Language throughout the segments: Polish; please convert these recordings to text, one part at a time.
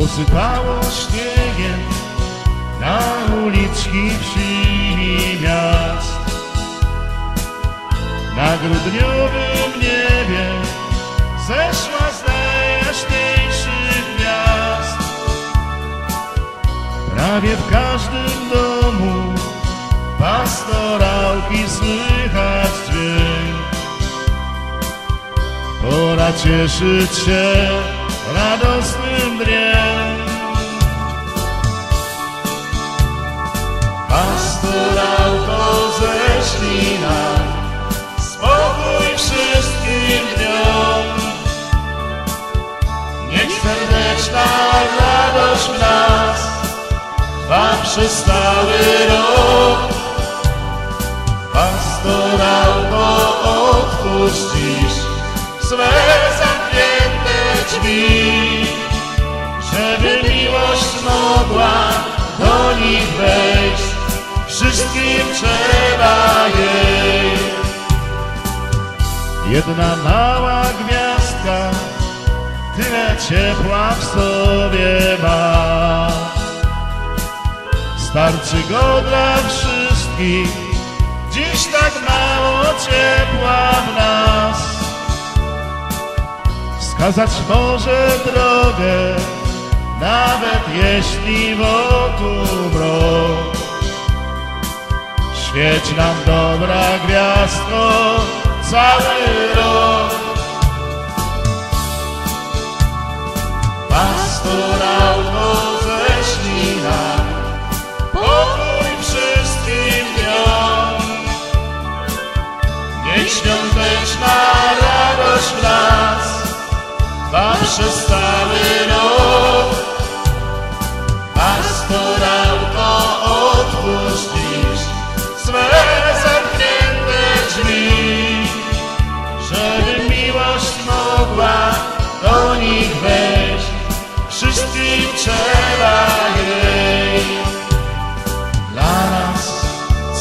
usypało śniegiem na uliczki wsi miast. Na grudniowym niebie zeszła z najjaśniejszych gwiazd. Prawie w każdym domu pastorałki słychać dźwięk. Pora cieszyć się radosnym dniem. Pastorałko ześlij nam spokój wszystkim dniom. Niech serdeczna radość w nas trwa przez cały rok. Pastorałko dziś swe zamknięte drzwi, żeby miłość mogła do nich wejść. Wszystkim trzeba jej. Jedna mała gwiazdka tyle ciepła w sobie ma. Starczy go dla wszystkich, dziś tak mało ciepła w nas. Wskazać może drogę, nawet jeśli wokół mrok. Świeć nam dobra gwiazdko cały rok. Pastorałko ześlij nam pokój wszystkim dniom. Niech świąteczna radość w nas trwa przez cały rok.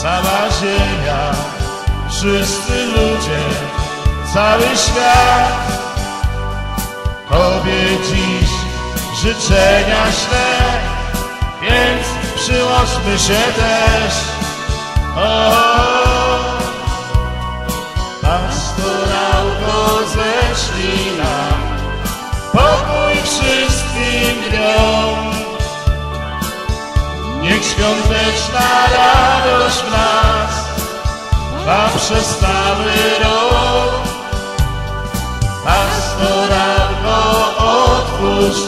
Cała ziemia, wszyscy ludzie, cały świat. Tobie dziś życzenia ślę, więc przyłóżmy się też. O, pastorałko ześlij świąteczna radość w nas trwa przez cały rok. Pastorałko otwórz